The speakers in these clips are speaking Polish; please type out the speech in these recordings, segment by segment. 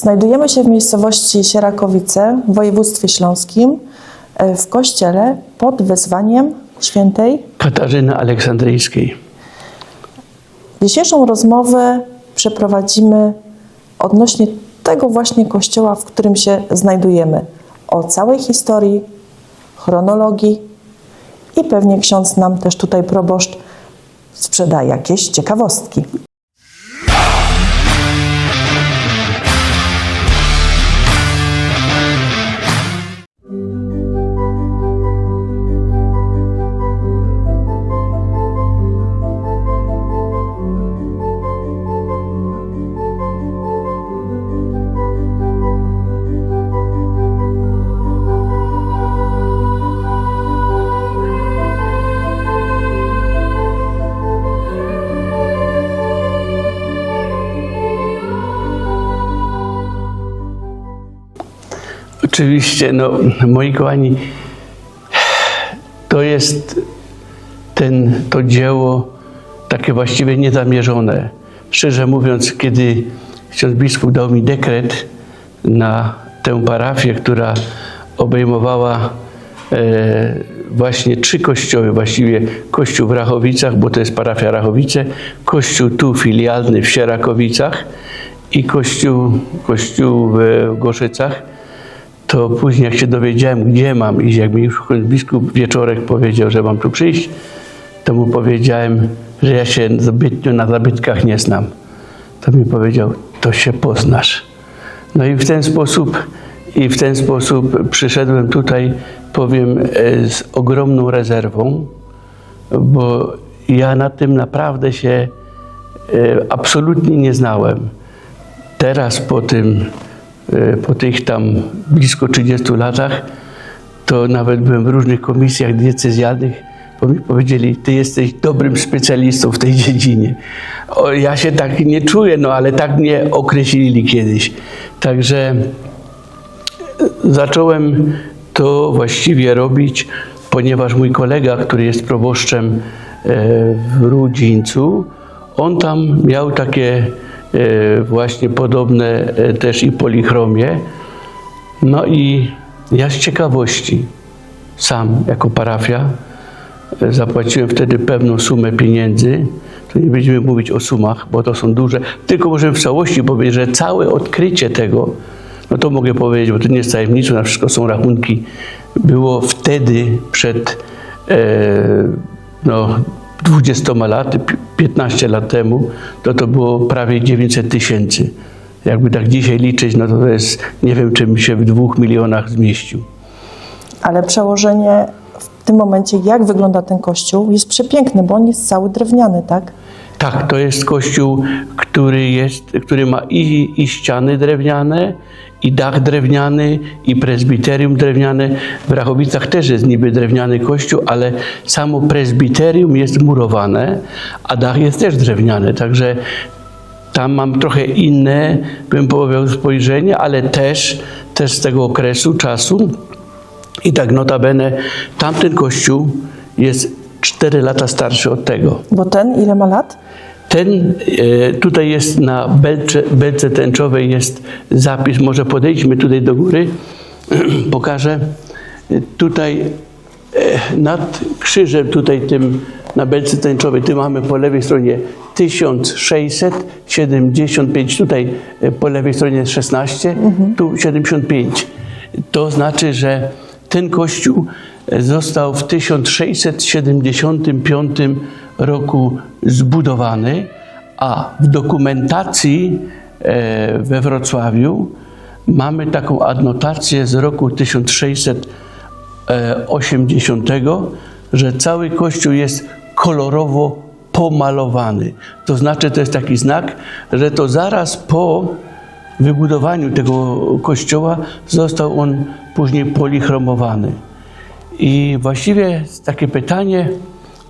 Znajdujemy się w miejscowości Sierakowice w województwie śląskim e, w kościele pod wezwaniem świętej. Katarzyny Aleksandryjskiej. Dzisiejszą rozmowę przeprowadzimy odnośnie tego właśnie kościoła, w którym się znajdujemy. O całej historii, chronologii i pewnie ksiądz nam też tutaj proboszcz sprzeda jakieś ciekawostki. Oczywiście, no, moi kochani, to jest ten, to dzieło takie właściwie niezamierzone. Szczerze mówiąc, kiedy ksiądz biskup dał mi dekret na tę parafię, która obejmowała e, właśnie trzy kościoły, właściwie kościół w Rachowicach, bo to jest parafia Rachowice, kościół tu filialny w Sierakowicach i kościół, kościół w Gorzycach, to później jak się dowiedziałem, gdzie mam iść, jak mi już biskup wieczorek powiedział, że mam tu przyjść, to mu powiedziałem, że ja się zbytnio na zabytkach nie znam. To mi powiedział, to się poznasz. No i w ten sposób, i w ten sposób przyszedłem tutaj, powiem, e, z ogromną rezerwą, bo ja na tym naprawdę się e, absolutnie nie znałem. Teraz po tym, po tych tam blisko 30 latach, to nawet byłem w różnych komisjach decyzjalnych, bo mi powiedzieli, ty jesteś dobrym specjalistą w tej dziedzinie. O, ja się tak nie czuję, no ale tak mnie określili kiedyś. Także zacząłem to właściwie robić, ponieważ mój kolega, który jest proboszczem e, w Rudzińcu, on tam miał takie e, właśnie podobne e, też i polichromie. No i ja z ciekawości sam jako parafia e, zapłaciłem wtedy pewną sumę pieniędzy. Tu nie będziemy mówić o sumach, bo to są duże. Tylko możemy w całości powiedzieć, że całe odkrycie tego, no to mogę powiedzieć, bo to nie jest tajemnicą, na wszystko są rachunki, było wtedy przed e, no, 20 laty, 15 lat temu, to to było prawie 900 tysięcy. Jakby tak dzisiaj liczyć, no to to jest, nie wiem, czym się w dwóch milionach zmieścił. Ale przełożenie w tym momencie, jak wygląda ten kościół, jest przepiękny, bo on jest cały drewniany, tak? Tak, to jest kościół, który, jest, który ma i, i ściany drewniane, i dach drewniany, i prezbiterium drewniane. W Rachowicach też jest niby drewniany kościół, ale samo prezbiterium jest murowane, a dach jest też drewniany. Także tam mam trochę inne, bym powiedział, spojrzenie, ale też, też z tego okresu, czasu. I tak notabene, tamten kościół jest 4 lata starszy od tego. Bo ten ile ma lat? Ten e, tutaj jest na belce, belce tęczowej jest zapis, może podejdźmy tutaj do góry, pokażę. Tutaj e, nad krzyżem, tutaj tym na belce tęczowej, tu mamy po lewej stronie 1675, tutaj e, po lewej stronie jest 16, tu 75. To znaczy, że ten kościół został w 1675 roku zbudowany, a w dokumentacji e, we Wrocławiu mamy taką adnotację z roku 1680, że cały kościół jest kolorowo pomalowany. To znaczy, to jest taki znak, że to zaraz po wybudowaniu tego kościoła został on później polichromowany. I właściwie takie pytanie,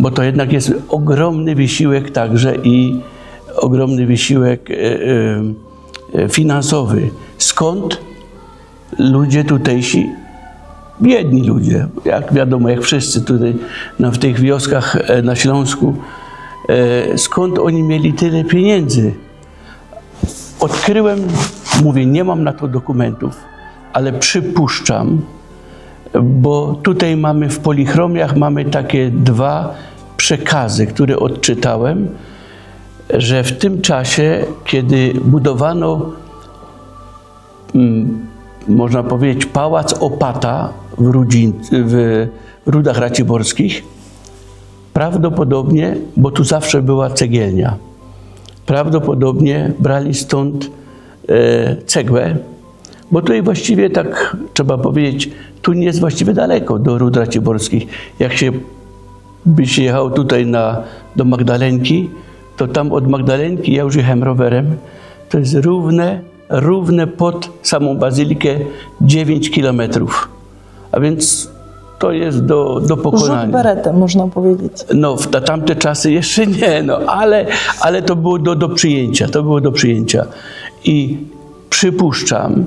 bo to jednak jest ogromny wysiłek także i ogromny wysiłek e, e, finansowy. Skąd ludzie tutejsi, biedni ludzie, jak wiadomo, jak wszyscy tutaj no, w tych wioskach e, na Śląsku, skąd oni mieli tyle pieniędzy? Odkryłem mówię, nie mam na to dokumentów, ale przypuszczam, bo tutaj mamy w polichromiach mamy takie dwa przekazy, które odczytałem, że w tym czasie, kiedy budowano, mm, można powiedzieć, pałac Opata w, Rudzin, w Rudach Raciborskich, prawdopodobnie, bo tu zawsze była cegielnia, prawdopodobnie brali stąd e, cegłę, bo tutaj właściwie tak trzeba powiedzieć, tu nie jest właściwie daleko do Rud Raciborskich. Jak się by się jechał tutaj na, do Magdalenki, to tam od Magdalenki, ja już jechałem rowerem, to jest równe, równe pod samą bazylikę 9 kilometrów. A więc to jest do, do Rzut pokonania. beretem, można powiedzieć. No, w na tamte czasy jeszcze nie, no, ale, ale to było do, do przyjęcia, to było do przyjęcia. I przypuszczam,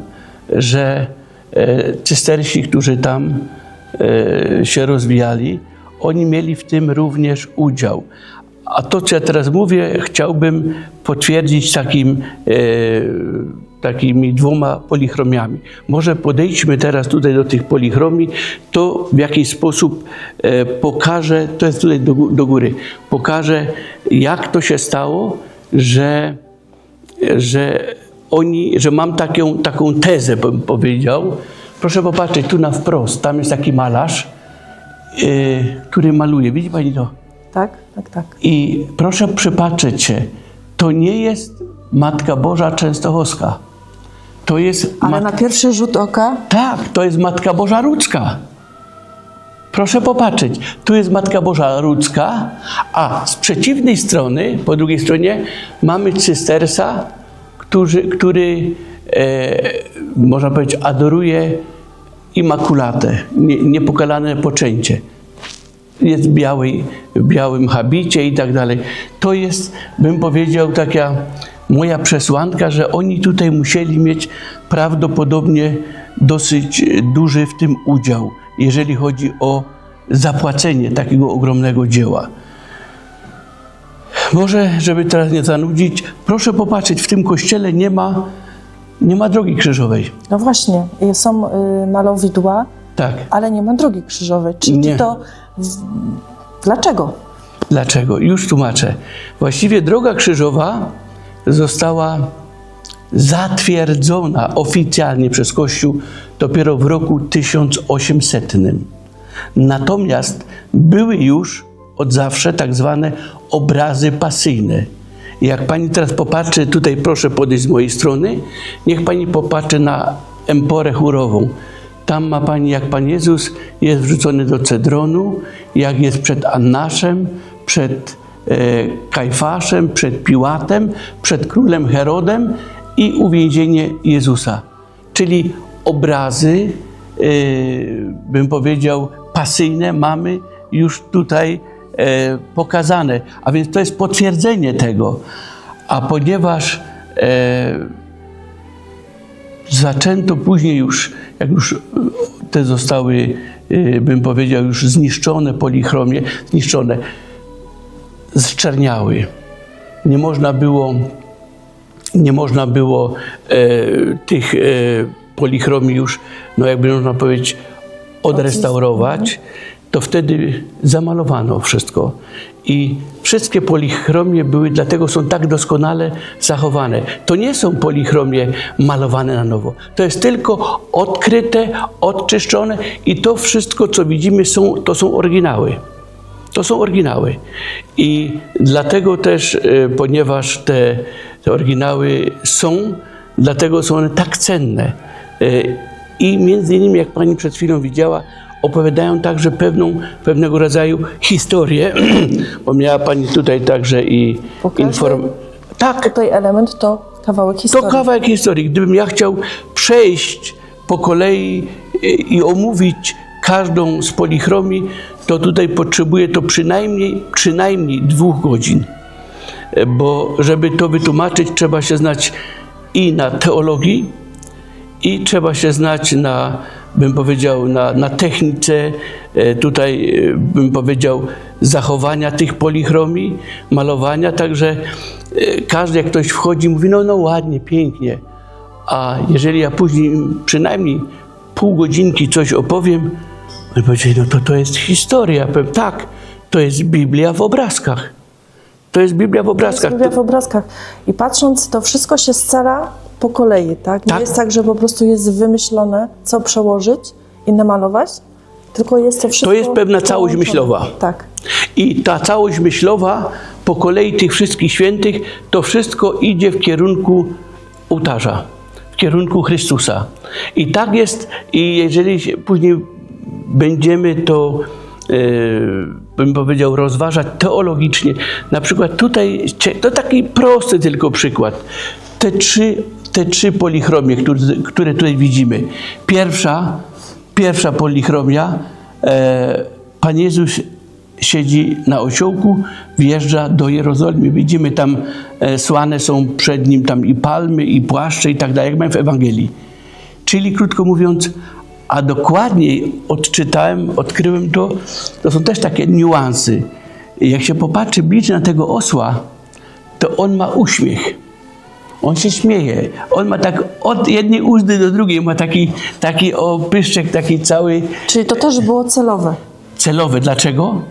że cystersi, którzy tam e, się rozwijali, oni mieli w tym również udział. A to, co ja teraz mówię, chciałbym potwierdzić takim, e, takimi dwoma polichromiami. Może podejdźmy teraz tutaj do tych polichromii, to w jakiś sposób e, pokażę, to jest tutaj do, do góry, pokażę, jak to się stało, że, że oni, że mam taką, taką tezę, bym powiedział. Proszę popatrzeć, tu na wprost, tam jest taki malarz, e, który maluje. Widzi Pani to? Tak, tak, tak. I proszę przypatrzeć się, to nie jest Matka Boża Częstochowska. To jest Ale mat... na pierwszy rzut oka Tak, to jest Matka Boża Rudzka. Proszę popatrzeć, tu jest Matka Boża Rudzka, a z przeciwnej strony, po drugiej stronie, mamy cystersa, który, który e, można powiedzieć, adoruje Immakulatę, nie, niepokalane poczęcie jest w, białej, w białym habicie i tak dalej. To jest, bym powiedział, taka moja przesłanka, że oni tutaj musieli mieć prawdopodobnie dosyć duży w tym udział, jeżeli chodzi o zapłacenie takiego ogromnego dzieła. Może, żeby teraz nie zanudzić, proszę popatrzeć, w tym kościele nie ma, nie ma drogi krzyżowej. No właśnie, y, są y, malowidła, Tak. ale nie ma drogi krzyżowej. Czyli Nie. to dlaczego? Dlaczego? Już tłumaczę. Właściwie droga krzyżowa została zatwierdzona oficjalnie przez Kościół dopiero w roku 1800. Natomiast były już od zawsze tak zwane obrazy pasyjne. I Jak pani teraz popatrzy, tutaj proszę podejść z mojej strony, niech pani popatrzy na emporę chórową. Tam ma pani, jak Pan Jezus jest wrzucony do cedronu, jak jest przed Annaszem, przed e, Kajfaszem, przed Piłatem, przed królem Herodem i uwięzienie Jezusa. Czyli obrazy, e, bym powiedział, pasyjne mamy już tutaj pokazane. A więc to jest potwierdzenie tego. A ponieważ e, zaczęto później już, jak już te zostały, y, bym powiedział, już zniszczone polichromie, zniszczone, zczerniały. Nie można było, nie można było e, tych e, polichromii już, no jakby można powiedzieć, odrestaurować, to wtedy zamalowano wszystko. I wszystkie polichromie były, dlatego są tak doskonale zachowane. To nie są polichromie malowane na nowo. To jest tylko odkryte, odczyszczone i to wszystko, co widzimy, są, to są oryginały. To są oryginały. I dlatego też, e, ponieważ te, te oryginały są, dlatego są one tak cenne. E, I między innymi, jak pani przed chwilą widziała, opowiadają także pewną, pewnego rodzaju historię, bo miała pani tutaj także i Pokażmy. inform... Tak, Tutaj element to kawałek to historii. kawałek historii. Gdybym ja chciał przejść po kolei i, omówić każdą z polichromii, to tutaj potrzebuję to przynajmniej, przynajmniej dwóch godzin. Bo żeby to wytłumaczyć, trzeba się znać i na teologii, i trzeba się znać na, bym powiedział, na, na technice, e, tutaj e, bym powiedział, zachowania tych polichromii, malowania, także e, każdy jak ktoś wchodzi mówi, no, no ładnie, pięknie, A jeżeli ja później przynajmniej pół godzinki coś opowiem, oni powiedzieli, no to to jest historia. Ja powiem, tak, to jest Biblia w obrazkach. To jest Biblia w obrazkach. Biblia w obrazkach. I patrząc, to wszystko się scala po kolei, tak? Nie Tak. jest tak, że po prostu jest wymyślone, co przełożyć i namalować, tylko jest to wszystko... To jest pewna całość myślowa. Tak. I ta całość myślowa po kolei tych wszystkich świętych, to wszystko idzie w kierunku ołtarza, w kierunku Chrystusa. I tak jest, i jeżeli później będziemy to, e, bym powiedział, rozważać teologicznie, na przykład tutaj, to taki prosty tylko przykład, te trzy, te trzy polichromie, które, tutaj widzimy. Pierwsza, pierwsza polichromia, e, Pan Jezus siedzi na osiołku, wjeżdża do Jerozolimy. Widzimy tam e, słane są przed nim tam i palmy, i płaszcze i tak dalej, jak mamy w Ewangelii. Czyli krótko mówiąc, a dokładniej odczytałem, odkryłem to, to są też takie niuansy. Jak się popatrzy bliżej na tego osła, to on ma uśmiech. On się śmieje. On ma tak od jednej uzdy do drugiej, ma taki, taki opyszczek, taki cały Czyli to też było celowe. celowy. Dlaczego?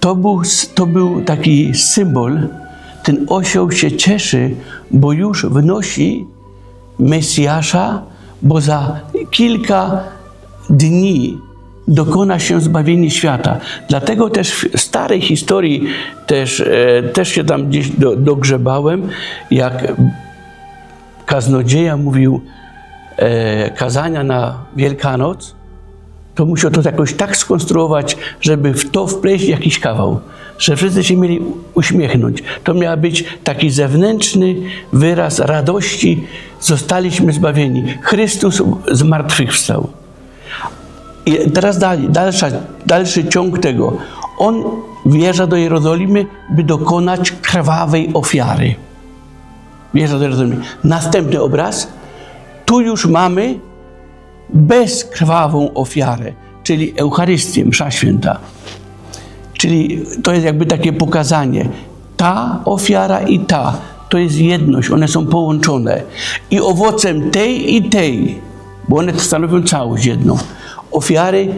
To był, to był taki symbol. Ten osioł się cieszy, bo już wnosi Mesjasza, bo za kilka dni dokona się zbawienie świata. Dlatego też w starej historii też, e, też się tam gdzieś do, dogrzebałem, jak kaznodzieja mówił e, kazania na Wielkanoc, to musiał to jakoś tak skonstruować, żeby w to wpleść jakiś kawał, że wszyscy się mieli uśmiechnąć. To miał być taki zewnętrzny wyraz radości, zostaliśmy zbawieni. Chrystus zmartwychwstał. I teraz dalej, dalsza, dalszy ciąg tego. On wjeżdża do Jerozolimy, by dokonać krwawej ofiary. Wjeżdża do Jerozolimy. Następny obraz. Tu już mamy bezkrwawą ofiarę, czyli Eucharystię, msza święta. Czyli to jest jakby takie pokazanie. Ta ofiara i ta to jest jedność, one są połączone. I owocem tej i tej, bo one stanowią całość jedną, ofiary,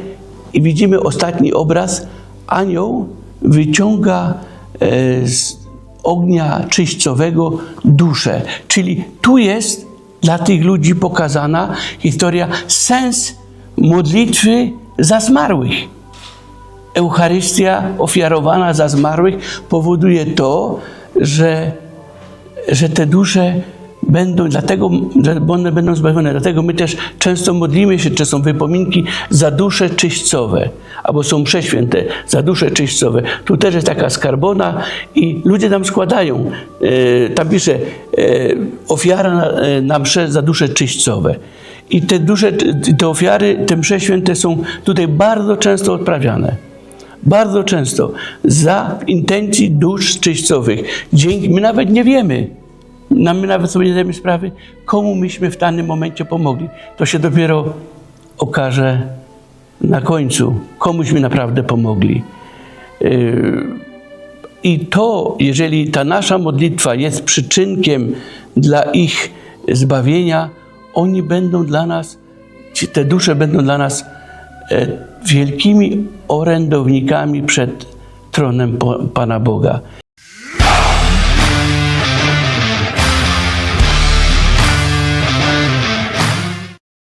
i widzimy ostatni obraz, anioł wyciąga e, z ognia czyśćcowego duszę. Czyli tu jest dla tych ludzi pokazana historia, sens modlitwy za zmarłych. Eucharystia ofiarowana za zmarłych powoduje to, że, że te dusze będą, dlatego, że one będą zbawione. Dlatego my też często modlimy się, czy są wypominki za dusze czyśćcowe, albo są prześwięte za dusze czyśćcowe. Tu też jest taka skarbona i ludzie nam składają. E, tam pisze e, ofiara na, e, na msze za dusze czyśćcowe. I te dusze, te ofiary, te msze święte są tutaj bardzo często odprawiane. Bardzo często za intencji dusz czyśćcowych. Dzięki, my nawet nie wiemy, no, my nawet sobie nie zdajemy sprawy, komu myśmy w danym momencie pomogli. To się dopiero okaże na końcu, komuśmy naprawdę pomogli. Yy, I to, jeżeli ta nasza modlitwa jest przyczynkiem dla ich zbawienia, oni będą dla nas, te dusze będą dla nas e, wielkimi orędownikami przed tronem Pana Boga.